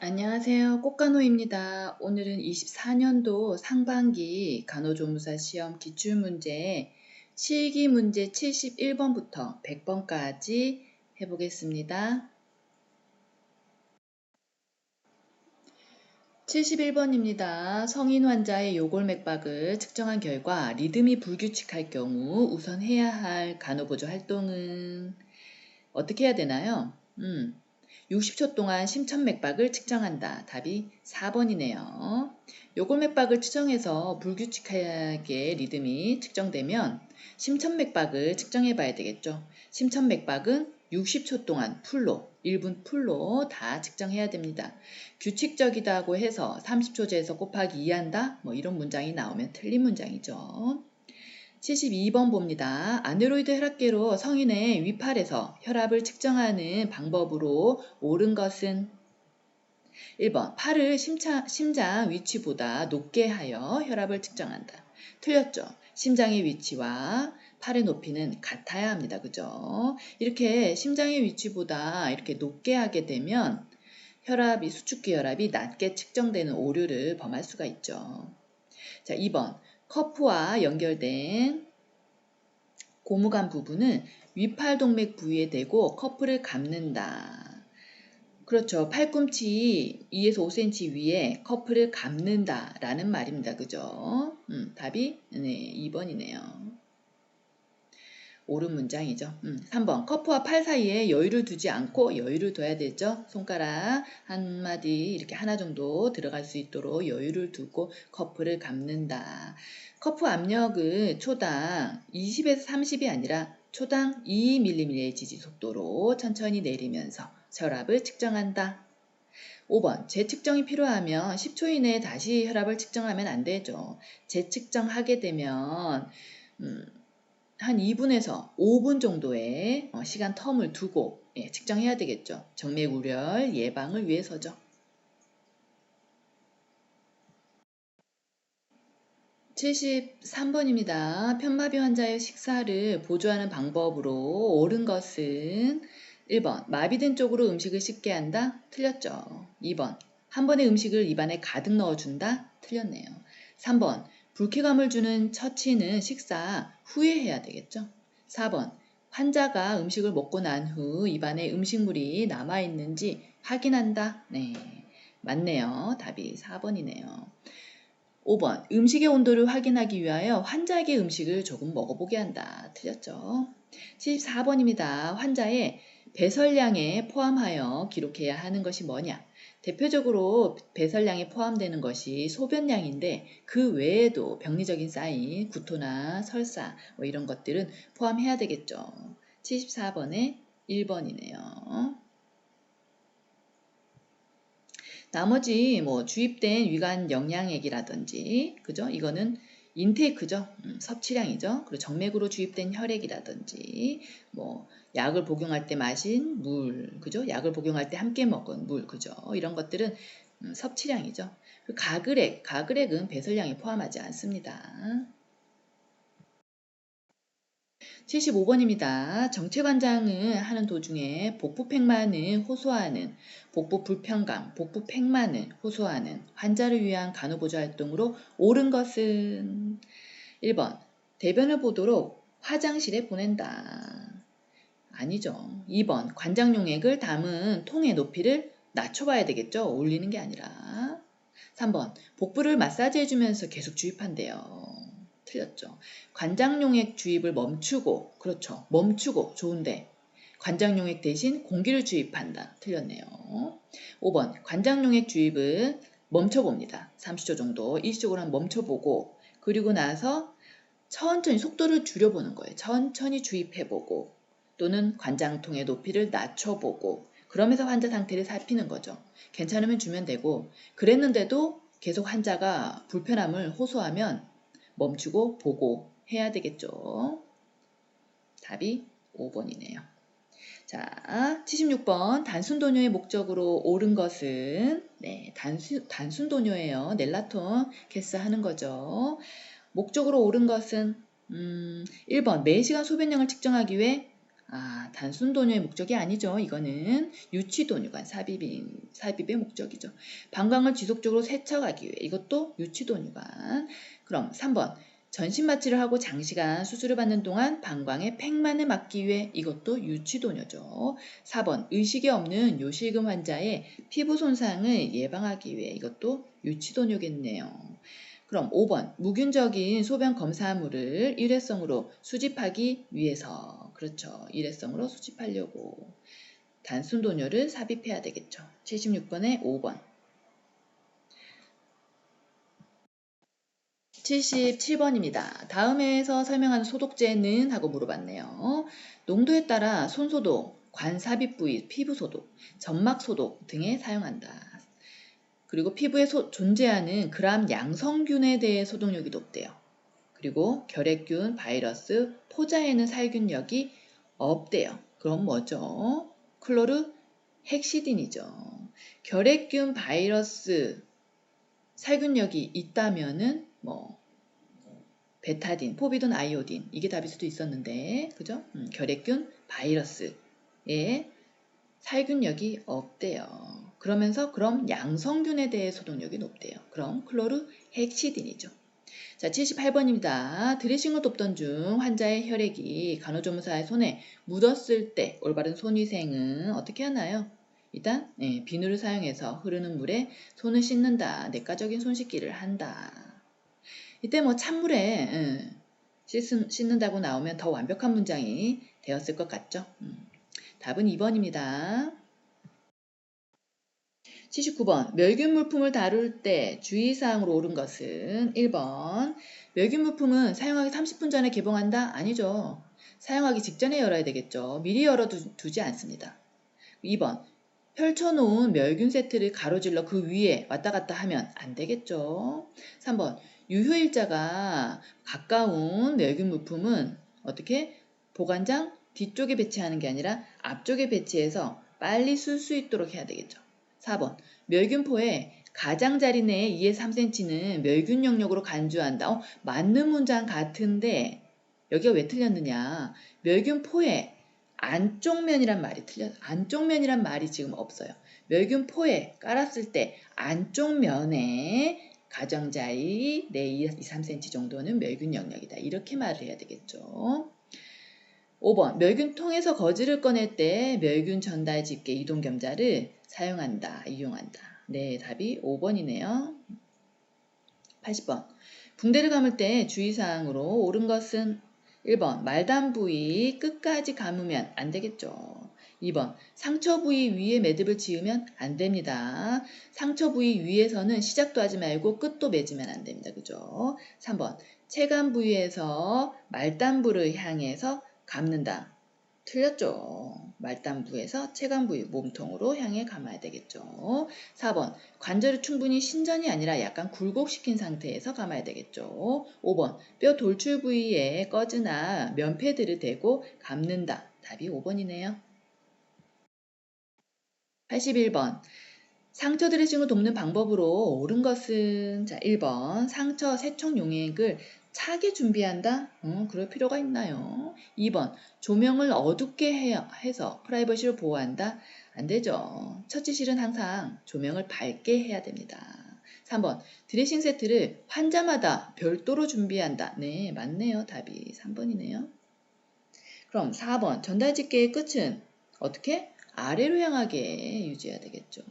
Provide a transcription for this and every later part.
안녕하세요. 꽃간호입니다. 오늘은 24년도 상반기 간호조무사 시험 기출문제 실기 문제 71번부터 100번까지 해보겠습니다. 71번입니다. 성인 환자의 요골맥박을 측정한 결과 리듬이 불규칙할 경우 우선 해야 할 간호보조 활동은 어떻게 해야 되나요? 음, 60초 동안 심천 맥박을 측정한다. 답이 4번이네요. 요골 맥박을 측정해서 불규칙하게 리듬이 측정되면 심천 맥박을 측정해 봐야 되겠죠. 심천 맥박은 60초 동안 풀로, 1분 풀로 다 측정해야 됩니다. 규칙적이다고 해서 30초제에서 곱하기 2한다? 뭐 이런 문장이 나오면 틀린 문장이죠. 72번 봅니다. 아네로이드 혈압계로 성인의 위팔에서 혈압을 측정하는 방법으로 옳은 것은 1번 팔을 심차, 심장 위치보다 높게 하여 혈압을 측정한다. 틀렸죠. 심장의 위치와 팔의 높이는 같아야 합니다. 그죠? 이렇게 심장의 위치보다 이렇게 높게 하게 되면 혈압이 수축기 혈압이 낮게 측정되는 오류를 범할 수가 있죠. 자, 2번 커프와 연결된 고무관 부분은 위팔동맥 부위에 대고 커프를 감는다. 그렇죠. 팔꿈치 2에서 5cm 위에 커프를 감는다 라는 말입니다. 그죠? 음, 답이 네, 2번이네요. 옳은 문장이죠. 음, 3번 커프와 팔 사이에 여유를 두지 않고 여유를 둬야 되죠. 손가락 한 마디 이렇게 하나 정도 들어갈 수 있도록 여유를 두고 커프를 감는다. 커프 압력은 초당 20에서 30이 아니라 초당 2mm의 지지 속도로 천천히 내리면서 혈압을 측정한다. 5번 재측정이 필요하면 10초 이내에 다시 혈압을 측정하면 안 되죠. 재측정하게 되면 음, 한 2분에서 5분 정도의 어, 시간 텀을 두고 예, 측정해야 되겠죠. 정맥우열 예방을 위해서죠. 73번입니다. 편마비 환자의 식사를 보조하는 방법으로 옳은 것은 1번 마비된 쪽으로 음식을 씻게 한다? 틀렸죠. 2번 한 번에 음식을 입안에 가득 넣어준다? 틀렸네요. 3번 불쾌감을 주는 처치는 식사 후에 해야 되겠죠. 4번. 환자가 음식을 먹고 난 후 입안에 음식물이 남아있는지 확인한다. 네. 맞네요. 답이 4번이네요. 5번. 음식의 온도를 확인하기 위하여 환자에게 음식을 조금 먹어보게 한다. 틀렸죠. 74번입니다. 환자의 배설량에 포함하여 기록해야 하는 것이 뭐냐? 대표적으로 배설량에 포함되는 것이 소변량인데 그 외에도 병리적인 사인, 구토나 설사 뭐 이런 것들은 포함해야 되겠죠. 74번에 1번이네요. 나머지 뭐 주입된 위관 영양액이라든지 그죠? 이거는 인테이크죠. 음, 섭취량이죠. 그리고 정맥으로 주입된 혈액이라든지 뭐 약을 복용할 때 마신 물, 그죠? 약을 복용할 때 함께 먹은 물, 그죠? 이런 것들은 음, 섭취량이죠. 그 가글액, 가글액은 배설량에 포함하지 않습니다. 75번입니다. 정체관장을 하는 도중에 복부팽만을 호소하는 복부 불편감, 복부 팽만을 호소하는 환자를 위한 간호보조 활동으로 옳은 것은 1번 대변을 보도록 화장실에 보낸다. 아니죠. 2번 관장 용액을 담은 통의 높이를 낮춰봐야 되겠죠. 올리는 게 아니라 3번 복부를 마사지 해주면서 계속 주입한대요. 틀렸죠. 관장용액 주입을 멈추고 그렇죠. 멈추고 좋은데 관장용액 대신 공기를 주입한다. 틀렸네요. 5번 관장용액 주입을 멈춰봅니다. 30초 정도 일시적으로 한 멈춰보고 그리고 나서 천천히 속도를 줄여보는 거예요. 천천히 주입해보고 또는 관장통의 높이를 낮춰보고 그러면서 환자 상태를 살피는 거죠. 괜찮으면 주면 되고 그랬는데도 계속 환자가 불편함을 호소하면 멈추고 보고 해야 되겠죠. 답이 5번이네요. 자, 76번 단순 도뇨의 목적으로 옳은 것은 네, 단순 단순 도뇨예요. 넬라톤 캐스 하는 거죠. 목적으로 옳은 것은 음, 1번 매시간 소변량을 측정하기 위해 아, 단순 도뇨의 목적이 아니죠. 이거는 유치 도뇨가 삽입인, 삽입의 목적이죠. 방광을 지속적으로 세척하기 위해 이것도 유치 도뇨관. 그럼 3번 전신 마취를 하고 장시간 수술을 받는 동안 방광에 팽만을 막기 위해 이것도 유치 도뇨죠. 4번 의식이 없는 요실금 환자의 피부 손상을 예방하기 위해 이것도 유치 도뇨겠네요. 그럼 5번 무균적인 소변 검사물을 일회성으로 수집하기 위해서 그렇죠. 일회성으로 수집하려고 단순 도뇨를 삽입해야 되겠죠. 76번에 5번 77번입니다. 다음에서 설명하는 소독제는 하고 물어봤네요. 농도에 따라 손소독, 관삽입 부위, 피부 소독, 점막 소독 등에 사용한다. 그리고 피부에 소, 존재하는 그람 양성균에 대해 소독력이 높대요. 그리고 결핵균, 바이러스, 포자에는 살균력이 없대요. 그럼 뭐죠? 클로르 헥시딘이죠. 결핵균, 바이러스, 살균력이 있다면은 뭐 베타딘, 포비돈, 아이오딘 이게 답일 수도 있었는데 그죠? 음, 결핵균, 바이러스에 살균력이 없대요. 그러면서 그럼 양성균에 대해 소독력이 높대요. 그럼 클로르 헥시딘이죠. 자, 78번입니다. 드레싱을 돕던 중 환자의 혈액이 간호조무사의 손에 묻었을 때 올바른 손위생은 어떻게 하나요? 일단 네, 비누를 사용해서 흐르는 물에 손을 씻는다. 내과적인 손 씻기를 한다. 이때 뭐 찬물에 음, 씻는, 다고 나오면 더 완벽한 문장이 되었을 것 같죠? 음. 답은 2번입니다. 79번 멸균 물품을 다룰 때 주의사항으로 옳은 것은 1번 멸균 물품은 사용하기 30분 전에 개봉한다? 아니죠. 사용하기 직전에 열어야 되겠죠. 미리 열어두지 않습니다. 2번 펼쳐놓은 멸균 세트를 가로질러 그 위에 왔다 갔다 하면 안 되겠죠. 3번 유효일자가 가까운 멸균 물품은 어떻게 보관장 뒤쪽에 배치하는 게 아니라 앞쪽에 배치해서 빨리 쓸 수 있도록 해야 되겠죠. 4번 멸균포에 가장자리 내에 2에 3cm는 멸균 영역으로 간주한다. 어, 맞는 문장 같은데 여기가 왜 틀렸느냐. 멸균포에 안쪽 면이란 말이 틀려 안쪽 면이란 말이 지금 없어요. 멸균포에 깔았을 때 안쪽 면에 가정자리 내 2, 3cm 정도는 멸균 영역이다. 이렇게 말을 해야 되겠죠. 5번 멸균통에서 거즈를 꺼낼 때 멸균 전달 집게 이동 겸자를 사용한다, 이용한다. 네, 답이 5번이네요. 80번. 붕대를 감을 때 주의사항으로 옳은 것은 1번. 말단 부위 끝까지 감으면 안 되겠죠. 2번. 상처 부위 위에 매듭을 지으면 안 됩니다. 상처 부위 위에서는 시작도 하지 말고 끝도 맺으면 안 됩니다. 그죠? 3번. 체감 부위에서 말단부를 향해서 감는다. 틀렸죠. 말단부에서 체간부위 몸통으로 향해 감아야 되겠죠. 4번 관절을 충분히 신전이 아니라 약간 굴곡시킨 상태에서 감아야 되겠죠. 5번 뼈 돌출 부위에 꺼즈나 면패들을 대고 감는다. 답이 5번이네요. 81번 상처 드레싱을 돕는 방법으로 옳은 것은 자 1번 상처 세척 용액을 차게 준비한다? 어, 그럴 필요가 있나요? 2번 조명을 어둡게 해서 프라이버시를 보호한다? 안 되죠. 처치실은 항상 조명을 밝게 해야 됩니다. 3번 드레싱 세트를 환자마다 별도로 준비한다. 네 맞네요. 답이 3번이네요. 그럼 4번 전달 집게의 끝은 어떻게? 아래로 향하게 유지해야 되겠죠.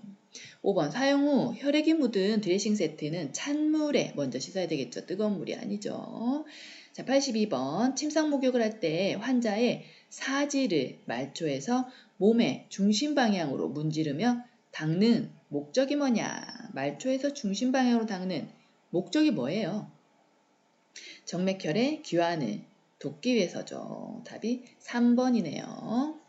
5번 사용 후 혈액이 묻은 드레싱 세트는 찬물에 먼저 씻어야 되겠죠. 뜨거운 물이 아니죠. 자, 82번 침상 목욕을 할 때 환자의 사지를 말초해서 몸의 중심 방향으로 문지르며 닦는 목적이 뭐냐? 말초에서 중심 방향으로 닦는 목적이 뭐예요? 정맥혈의 귀환을 돕기 위해서죠. 답이 3번이네요.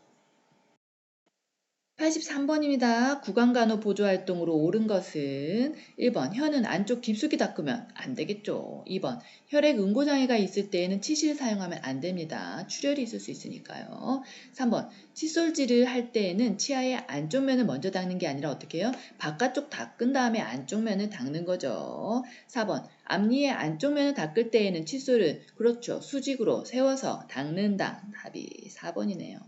83번입니다. 구강간호 보조활동으로 옳은 것은 1번 혀는 안쪽 깊숙이 닦으면 안 되겠죠. 2번 혈액 응고장애가 있을 때에는 치실을 사용하면 안 됩니다. 출혈이 있을 수 있으니까요. 3번 칫솔질을 할 때에는 치아의 안쪽 면을 먼저 닦는 게 아니라 어떻게 해요? 바깥쪽 닦은 다음에 안쪽 면을 닦는 거죠. 4번 앞니의 안쪽 면을 닦을 때에는 칫솔을 그렇죠. 수직으로 세워서 닦는다. 답이 4번이네요.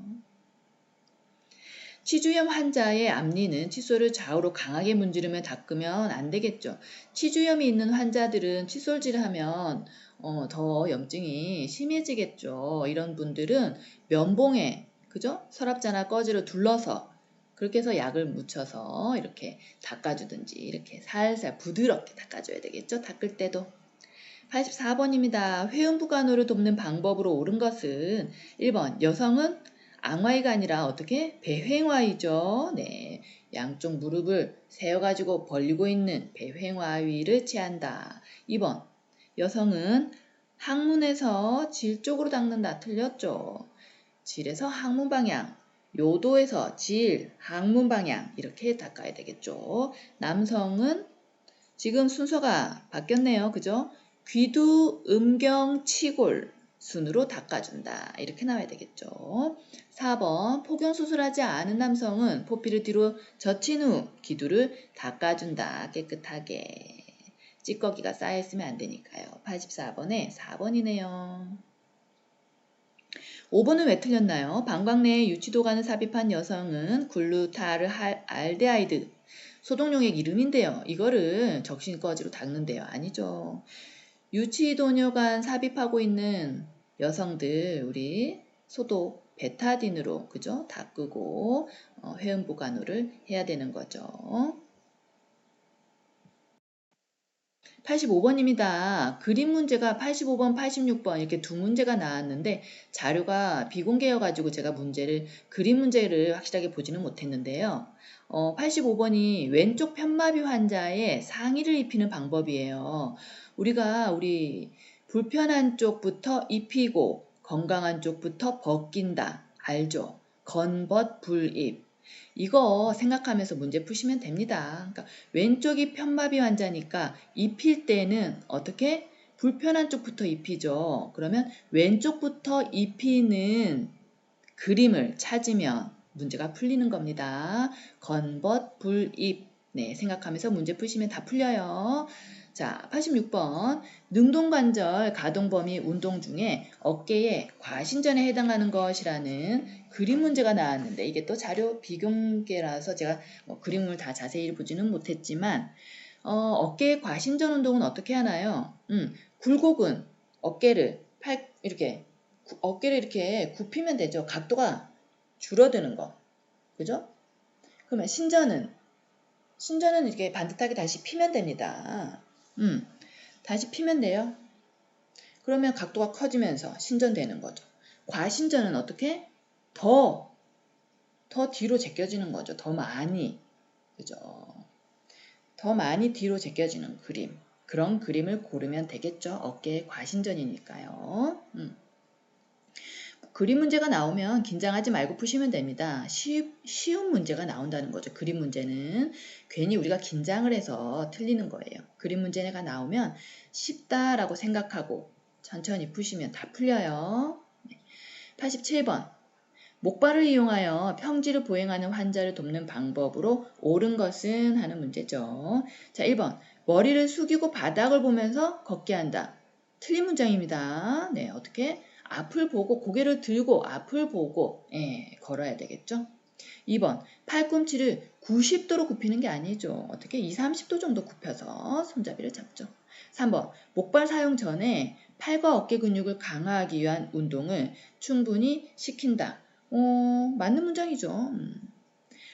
치주염 환자의 앞니는 칫솔을 좌우로 강하게 문지르며 닦으면 안 되겠죠. 치주염이 있는 환자들은 칫솔질을 하면 어, 더 염증이 심해지겠죠. 이런 분들은 면봉에 그죠? 서랍자나 꺼지로 둘러서 그렇게 해서 약을 묻혀서 이렇게 닦아주든지 이렇게 살살 부드럽게 닦아줘야 되겠죠. 닦을 때도. 84번입니다. 회음부간호를 돕는 방법으로 옳은 것은 1번 여성은 앙와이가 아니라 어떻게 배횡와이죠. 네, 양쪽 무릎을 세워가지고 벌리고 있는 배횡와위를 취한다. 2번 여성은 항문에서 질 쪽으로 닦는다. 틀렸죠. 질에서 항문 방향, 요도에서 질, 항문 방향 이렇게 닦아야 되겠죠. 남성은 지금 순서가 바뀌었네요. 그죠? 귀두, 음경, 치골 순으로 닦아준다. 이렇게 나와야 되겠죠. 4번 포경 수술하지 않은 남성은 포피를 뒤로 젖힌 후 기두를 닦아준다. 깨끗하게. 찌꺼기가 쌓여있으면 안 되니까요. 84번에 4번이네요. 5번은 왜 틀렸나요? 방광 내에 유치도가는 삽입한 여성은 글루타르 알데하이드 소독용액 이름인데요. 이거를 적신꺼지로 닦는데요. 아니죠. 유치도뇨간 삽입하고 있는 여성들 우리 소독 베타딘으로 그죠? 닦고 어, 회음 보관호를 해야 되는 거죠. 85번입니다. 그림 문제가 85번, 86번 이렇게 두 문제가 나왔는데 자료가 비공개여가지고 제가 문제를 그림 문제를 확실하게 보지는 못했는데요. 어, 85번이 왼쪽 편마비 환자의 상의를 입히는 방법이에요. 우리가 우리 불편한 쪽부터 입히고 건강한 쪽부터 벗긴다. 알죠? 건벗 불입. 이거 생각하면서 문제 푸시면 됩니다. 그러니까 왼쪽이 편마비 환자니까 입힐 때는 어떻게 불편한 쪽부터 입히죠. 그러면 왼쪽부터 입히는 그림을 찾으면 문제가 풀리는 겁니다. 건벗 불입. 네, 생각하면서 문제 푸시면 다 풀려요. 자, 86번. 능동관절 가동범위 운동 중에 어깨에 과신전에 해당하는 것이라는 그림 문제가 나왔는데 이게 또 자료 비공개라서 제가 뭐 그림을 다 자세히 보지는 못했지만 어, 어깨 과신전 운동은 어떻게 하나요? 음, 굴곡은 어깨를 팔 이렇게 구, 어깨를 이렇게 굽히면 되죠. 각도가 줄어드는 거. 그죠? 그러면 신전은 신전은 이렇게 반듯하게 다시 피면 됩니다. 음, 다시 피면 돼요. 그러면 각도가 커지면서 신전되는 거죠. 과신전은 어떻게? 더, 더 뒤로 제껴지는 거죠. 더 많이. 그죠? 더 많이 뒤로 제껴지는 그림. 그런 그림을 고르면 되겠죠. 어깨의 과신전이니까요. 음. 그림 문제가 나오면 긴장하지 말고 푸시면 됩니다. 쉬, 쉬운 문제가 나온다는 거죠. 그림 문제는 괜히 우리가 긴장을 해서 틀리는 거예요. 그림 문제가 나오면 쉽다라고 생각하고 천천히 푸시면 다 풀려요. 87번 목발을 이용하여 평지를 보행하는 환자를 돕는 방법으로 옳은 것은 하는 문제죠. 자, 1번 머리를 숙이고 바닥을 보면서 걷게 한다. 틀린 문장입니다. 네, 어떻게? 앞을 보고 고개를 들고 앞을 보고 예, 걸어야 되겠죠. 2번 팔꿈치를 90도로 굽히는 게 아니죠. 어떻게 2, 30도 정도 굽혀서 손잡이를 잡죠. 3번 목발 사용 전에 팔과 어깨 근육을 강화하기 위한 운동을 충분히 시킨다. 어, 맞는 문장이죠. 음.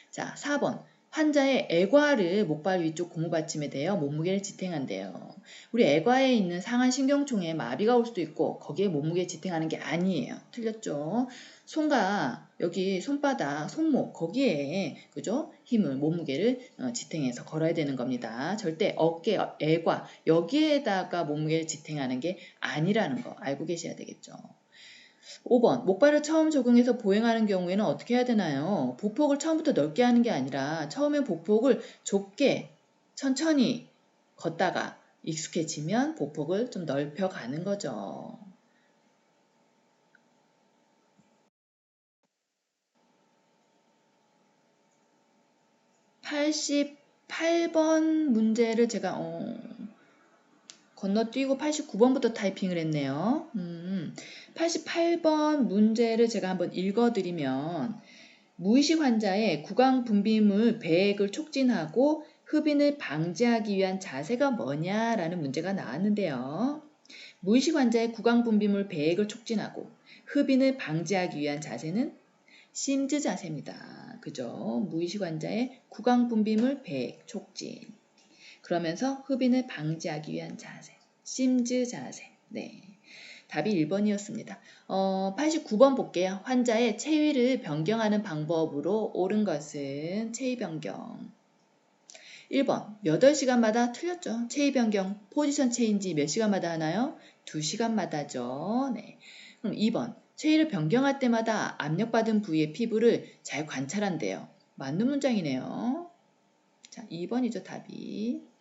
자, 4번 환자의 애과를 목발 위쪽 고무받침에 대어 몸무게를 지탱한대요. 우리 애과에 있는 상한 신경총에 마비가 올 수도 있고 거기에 몸무게 지탱하는 게 아니에요. 틀렸죠? 손과 여기 손바닥, 손목 거기에 그죠? 힘을 몸무게를 어, 지탱해서 걸어야 되는 겁니다. 절대 어깨, 애과 여기에다가 몸무게를 지탱하는 게 아니라는 거 알고 계셔야 되겠죠. 5번. 목발을 처음 적용해서 보행하는 경우에는 어떻게 해야 되나요? 보폭을 처음부터 넓게 하는 게 아니라 처음엔 보폭을 좁게 천천히 걷다가 익숙해지면 보폭을 좀 넓혀 가는 거죠. (88번) 문제를 제가 어, 건너뛰고 89번부터 타이핑을 했네요. 음, 88번 문제를 제가 한번 읽어드리면 무의식 환자의 구강 분비물 배액을 촉진하고 흡인을 방지하기 위한 자세가 뭐냐라는 문제가 나왔는데요. 무의식 환자의 구강 분비물 배액을 촉진하고 흡인을 방지하기 위한 자세는 심즈 자세입니다. 그죠? 무의식 환자의 구강 분비물 배액 촉진. 그러면서 흡인을 방지하기 위한 자세. 심즈 자세. 네. 답이 1번이었습니다. 어, 89번 볼게요. 환자의 체위를 변경하는 방법으로 옳은 것은 체위 변경. 1번 몇월 시간마다 틀렸죠. 체위 변경 포지션 체인지 몇 시간마다 하나요? 2시간마다죠. 네. 그럼 2번 체위를 변경할 때마다 압력받은 부위의 피부를 잘 관찰한대요. 맞는 문장이네요. 자, 2번이죠, 답이.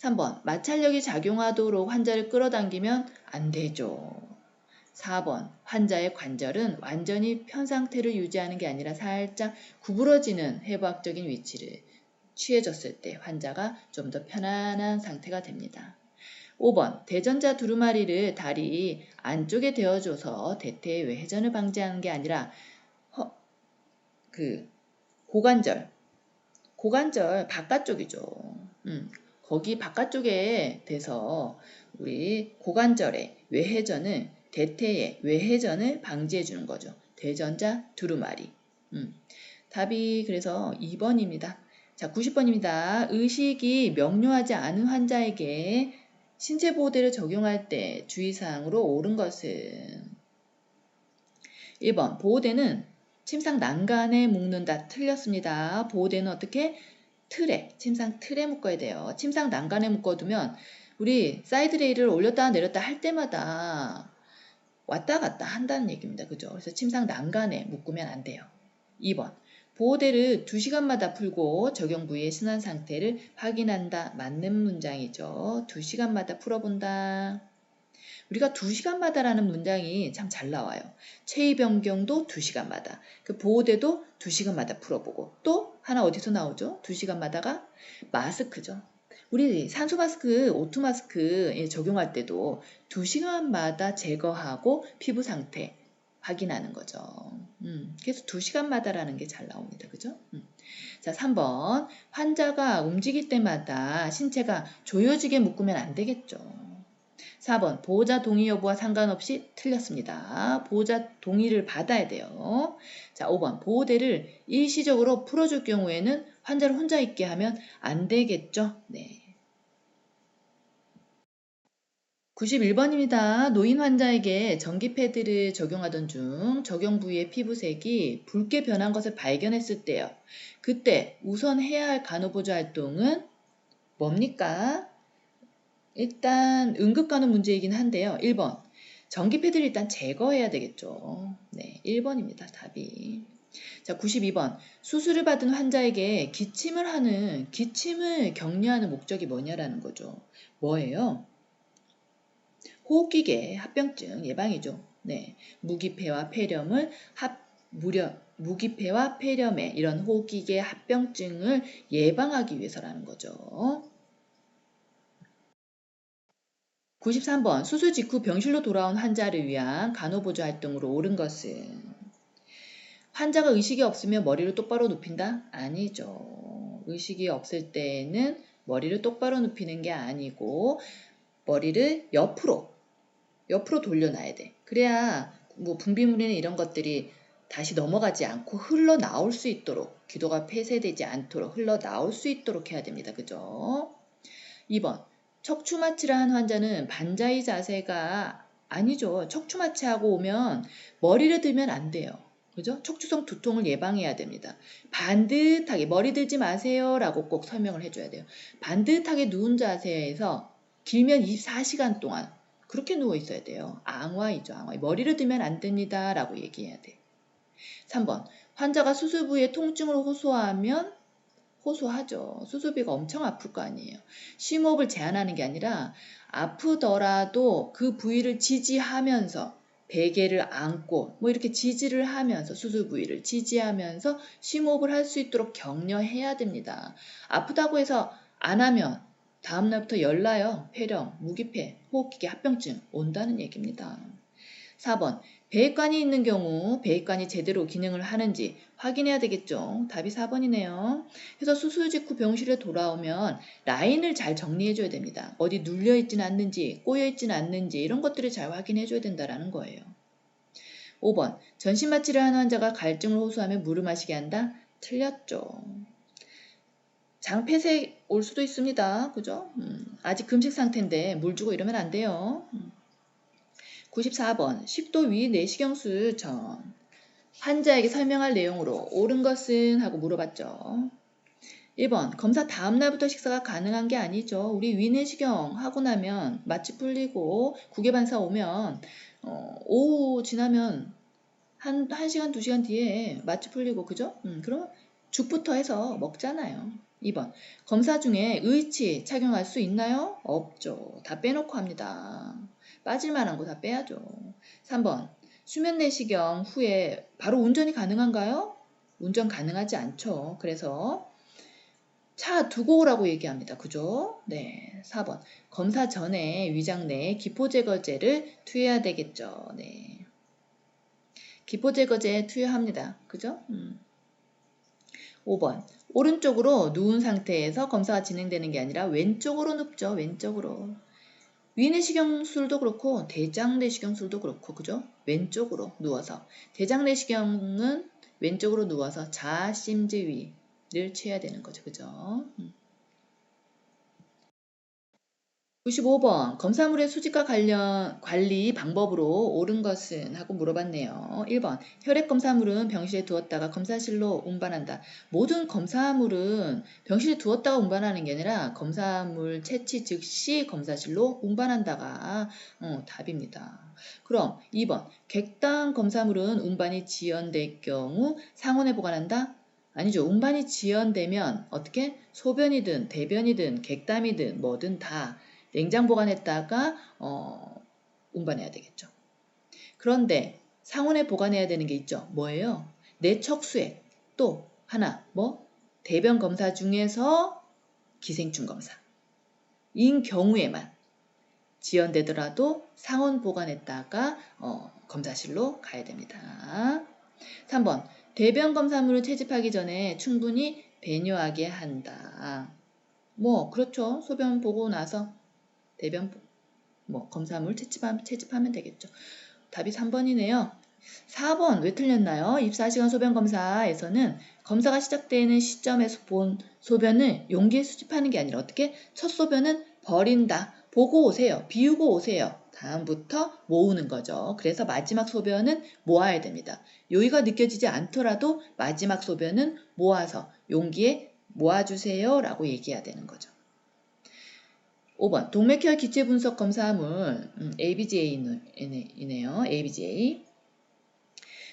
3번 마찰력이 작용하도록 환자를 끌어당기면 안 되죠. 4번 환자의 관절은 완전히 편 상태를 유지하는 게 아니라 살짝 구부러지는 해부학적인 위치를 취해졌을 때 환자가 좀 더 편안한 상태가 됩니다. 5번 대전자 두루마리를 다리 안쪽에 대어줘서 대퇴 외회전을 방지하는 게 아니라 허, 그 고관절 고관절 바깥쪽이죠. 음, 거기 바깥쪽에 대서 우리 고관절의 외회전을 대퇴의 외회전을 방지해 주는 거죠. 대전자 두루마리. 음, 답이 그래서 2번입니다. 자, 90번입니다. 의식이 명료하지 않은 환자에게 신체 보호대를 적용할 때 주의사항으로 옳은 것은 1번 보호대는 침상 난간에 묶는다 틀렸습니다. 보호대는 어떻게 틀에 침상 틀에 묶어야 돼요. 침상 난간에 묶어두면 우리 사이드 레일을 올렸다 내렸다 할 때마다 왔다 갔다 한다는 얘기입니다. 그죠? 그래서 침상 난간에 묶으면 안 돼요. 2번 보호대를 2시간마다 풀고 적용 부위의 순환 상태를 확인한다. 맞는 문장이죠. 2시간마다 풀어본다. 우리가 2시간마다라는 문장이 참 잘 나와요. 체위 변경도 2시간마다. 그 보호대도 2시간마다 풀어보고 또 하나 어디서 나오죠? 2시간마다가 마스크죠. 우리 산소 마스크, 오토 마스크 적용할 때도 2시간마다 제거하고 피부 상태 확인하는 거죠. 음, 그래서 2시간마다라는 게 잘 나옵니다. 그죠? 음. 자, 3번. 환자가 움직일 때마다 신체가 조여지게 묶으면 안 되겠죠. 4번. 보호자 동의 여부와 상관없이 틀렸습니다. 보호자 동의를 받아야 돼요. 자, 5번. 보호대를 일시적으로 풀어줄 경우에는 환자를 혼자 있게 하면 안 되겠죠. 네. 91번입니다. 노인 환자에게 전기 패드를 적용하던 중 적용 부위의 피부색이 붉게 변한 것을 발견했을 때요. 그때 우선 해야 할 간호보조 활동은 뭡니까? 일단 응급간호 문제이긴 한데요. 1번. 전기 패드를 일단 제거해야 되겠죠. 네, 1번입니다. 답이. 자, 92번. 수술을 받은 환자에게 기침을 하는, 기침을 격려하는 목적이 뭐냐라는 거죠. 뭐예요? 호흡기계 합병증 예방이죠. 네. 무기폐와 폐렴을 합, 무려, 무기폐와 폐렴의 이런 호흡기계 합병증을 예방하기 위해서라는 거죠. 93번 수술 직후 병실로 돌아온 환자를 위한 간호보조 활동으로 옳은 것은 환자가 의식이 없으면 머리를 똑바로 눕힌다? 아니죠. 의식이 없을 때는 머리를 똑바로 눕히는 게 아니고 머리를 옆으로 옆으로 돌려놔야 돼. 그래야 뭐 분비물이나 이런 것들이 다시 넘어가지 않고 흘러 나올 수 있도록 기도가 폐쇄되지 않도록 흘러 나올 수 있도록 해야 됩니다. 그죠? 2번 척추 마취를 한 환자는 반자의 자세가 아니죠. 척추 마취하고 오면 머리를 들면 안 돼요. 그죠? 척추성 두통을 예방해야 됩니다. 반듯하게 머리 들지 마세요라고 꼭 설명을 해줘야 돼요. 반듯하게 누운 자세에서 길면 24시간 동안 그렇게 누워 있어야 돼요. 앙화이죠. 앙화. 머리를 들면 안 됩니다. 라고 얘기해야 돼. 3번. 환자가 수술 부위에 통증을 호소하면 호소하죠. 수술비가 엄청 아플 거 아니에요. 심호흡을 제한하는 게 아니라 아프더라도 그 부위를 지지하면서 베개를 안고 뭐 이렇게 지지를 하면서 수술 부위를 지지하면서 심호흡을 할 수 있도록 격려해야 됩니다. 아프다고 해서 안 하면 다음날부터 열나요. 폐렴, 무기폐, 호흡기계 합병증 온다는 얘기입니다. 4번 배액관이 있는 경우 배액관이 제대로 기능을 하는지 확인해야 되겠죠. 답이 4번이네요. 그래서 수술 직후 병실에 돌아오면 라인을 잘 정리해 줘야 됩니다. 어디 눌려 있지는 않는지 꼬여 있지는 않는지 이런 것들을 잘 확인해 줘야 된다라는 거예요. 5번 전신 마취를 하는 환자가 갈증을 호소하며 물을 마시게 한다. 틀렸죠. 장폐색 올 수도 있습니다. 그죠? 음, 아직 금식 상태인데 물 주고 이러면 안 돼요. 음. 94번 식도 위 내시경술 전 환자에게 설명할 내용으로 옳은 것은 하고 물어봤죠. 1번 검사 다음 날부터 식사가 가능한 게 아니죠. 우리 위내시경 하고 나면 마취 풀리고 구개반사 오면 어, 오후 지나면 한, 1시간, 2시간 뒤에 마취 풀리고 그죠? 음, 그럼 죽부터 해서 먹잖아요. 2번 검사 중에 의치 착용할 수 있나요? 없죠. 다 빼놓고 합니다. 빠질 만한 거 다 빼야죠. 3번. 수면 내시경 후에 바로 운전이 가능한가요? 운전 가능하지 않죠. 그래서 차 두고 오라고 얘기합니다. 그죠? 네. 4번. 검사 전에 위장 내에 기포 제거제를 투여해야 되겠죠. 네. 기포 제거제 투여합니다. 그죠? 음. 5번. 오른쪽으로 누운 상태에서 검사가 진행되는 게 아니라 왼쪽으로 눕죠. 왼쪽으로. 위내시경술도 그렇고 대장내시경술도 그렇고 그죠? 왼쪽으로 누워서 대장내시경은 왼쪽으로 누워서 자심지 위를 취해야 되는 거죠. 그죠? 음. 95번 검사물의 수집과 관련 관리 방법으로 옳은 것은 하고 물어봤네요. 1번 혈액 검사물은 병실에 두었다가 검사실로 운반한다. 모든 검사물은 병실에 두었다가 운반하는 게 아니라 검사물 채취 즉시 검사실로 운반한다가 어, 답입니다. 그럼 2번 객당 검사물은 운반이 지연될 경우 상온에 보관한다. 아니죠. 운반이 지연되면 어떻게 소변이든 대변이든 객담이든 뭐든 다 냉장 보관했다가 어, 운반해야 되겠죠. 그런데 상온에 보관해야 되는 게 있죠. 뭐예요? 내척수액 또 하나 뭐 대변 검사 중에서 기생충 검사 인 경우에만 지연되더라도 상온 보관했다가 어, 검사실로 가야 됩니다. 3번 대변 검사물을 채집하기 전에 충분히 배뇨하게 한다. 뭐 그렇죠. 소변 보고 나서 대변 뭐 검사물 채집하, 채집하면 되겠죠. 답이 3번이네요. 4번 왜 틀렸나요? 24시간 소변 검사에서는 검사가 시작되는 시점에서 본 소변을 용기에 수집하는 게 아니라 어떻게 첫 소변은 버린다. 보고 오세요. 비우고 오세요. 다음부터 모으는 거죠. 그래서 마지막 소변은 모아야 됩니다. 요의가 느껴지지 않더라도 마지막 소변은 모아서 용기에 모아주세요. 라고 얘기해야 되는 거죠. 5번 동맥혈 기체 분석 검사물 음, ABGA이네요. ABGA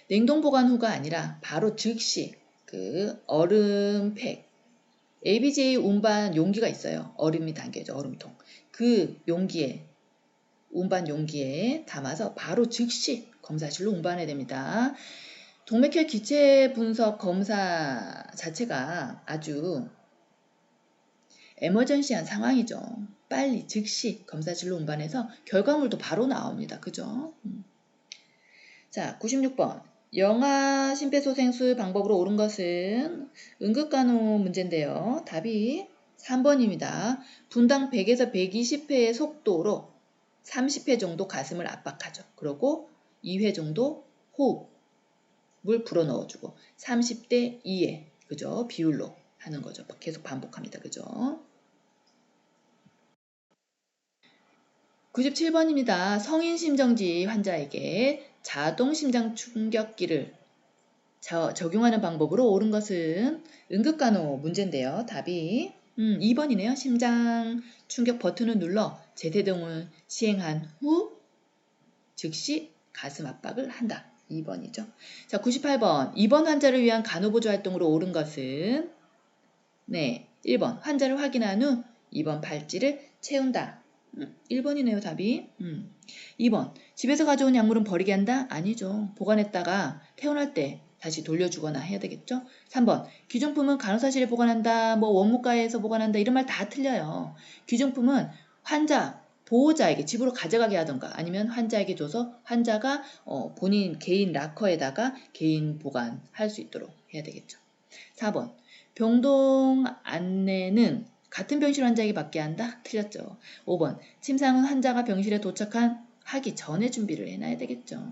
냉동 보관 후가 아니라 바로 즉시 그 얼음팩 ABGA 운반 용기가 있어요. 얼음이 담겨져 얼음통 그 용기에 운반 용기에 담아서 바로 즉시 검사실로 운반해야 됩니다. 동맥혈 기체 분석 검사 자체가 아주 에머전시한 상황이죠. 빨리 즉시 검사실로 운반해서 결과물도 바로 나옵니다. 그죠? 음. 자, 96번. 영아 심폐소생술 방법으로 옳은 것은 응급간호 문제인데요. 답이 3번입니다. 분당 100에서 120회의 속도로 30회 정도 가슴을 압박하죠. 그리고 2회 정도 호흡을 불어넣어주고 30대 2에 그죠? 비율로 하는 거죠. 계속 반복합니다. 그죠? 97번입니다. 성인 심정지 환자에게 자동 심장 충격기를 적용하는 방법으로 옳은 것은 응급간호 문제인데요. 답이 음, 2번이네요. 심장 충격 버튼을 눌러 제태동을 시행한 후 즉시 가슴 압박을 한다. 2번이죠. 자, 98번. 2번 환자를 위한 간호보조 활동으로 옳은 것은 네, 1번. 환자를 확인한 후 2번 발찌를 채운다. 음, 1번이네요, 답이. 음. 2번. 집에서 가져온 약물은 버리게 한다? 아니죠. 보관했다가 퇴원할 때 다시 돌려주거나 해야 되겠죠? 3번. 귀중품은 간호사실에 보관한다, 뭐 원무과에서 보관한다, 이런 말 다 틀려요. 귀중품은 환자, 보호자에게 집으로 가져가게 하던가 아니면 환자에게 줘서 환자가 어, 본인 개인 락커에다가 개인 보관할 수 있도록 해야 되겠죠. 4번. 병동 안내는 같은 병실 환자에게 받게 한다? 틀렸죠. 5번. 침상은 환자가 병실에 도착한 하기 전에 준비를 해놔야 되겠죠.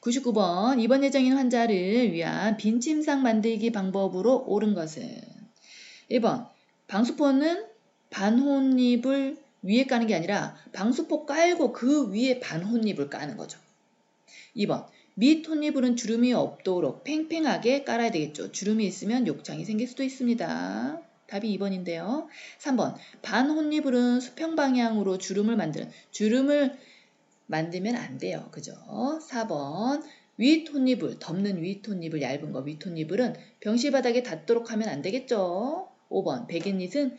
99번. 입원 예정인 환자를 위한 빈 침상 만들기 방법으로 옳은 것은 1번. 방수포는 반혼입을 위에 까는 게 아니라 방수포 깔고 그 위에 반혼입을 까는 거죠. 2번. 밑 혼입을은 주름이 없도록 팽팽하게 깔아야 되겠죠. 주름이 있으면 욕창이 생길 수도 있습니다. 답이 2번인데요. 3번. 반 혼입을은 수평 방향으로 주름을 만드는 주름을 만들면 안 돼요. 그죠? 4번. 윗 혼입을 덮는 윗 혼입을 얇은 거 윗 혼입을은 병실 바닥에 닿도록 하면 안 되겠죠. 5번. 백인릿은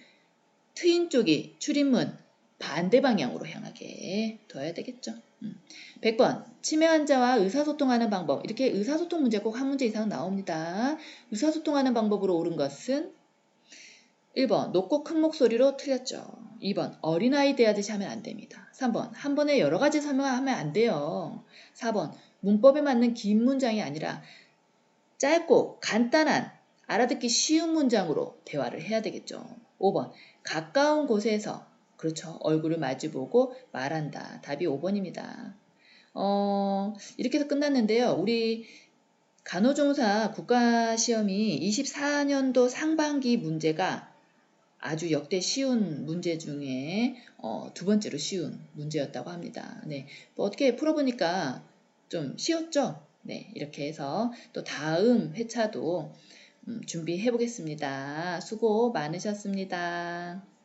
트인 쪽이 출입문 반대 방향으로 향하게 둬야 되겠죠. 음. 100번 치매 환자와 의사소통하는 방법 이렇게 의사소통 문제 꼭 한 문제 이상 나옵니다. 의사소통하는 방법으로 옳은 것은 1번 높고 큰 목소리로 틀렸죠. 2번 어린아이 대하듯이 하면 안 됩니다. 3번 한 번에 여러 가지 설명하면 안 돼요. 4번 문법에 맞는 긴 문장이 아니라 짧고 간단한 알아듣기 쉬운 문장으로 대화를 해야 되겠죠. 5번 가까운 곳에서 그렇죠. 얼굴을 마주보고 말한다. 답이 5번입니다. 어, 이렇게 해서 끝났는데요. 우리 간호종사 국가시험이 24년도 상반기 문제가 아주 역대 쉬운 문제 중에 어, 두 번째로 쉬운 문제였다고 합니다. 네, 뭐 어떻게 풀어보니까 좀 쉬웠죠? 네, 이렇게 해서 또 다음 회차도 음, 준비해 보겠습니다. 수고 많으셨습니다.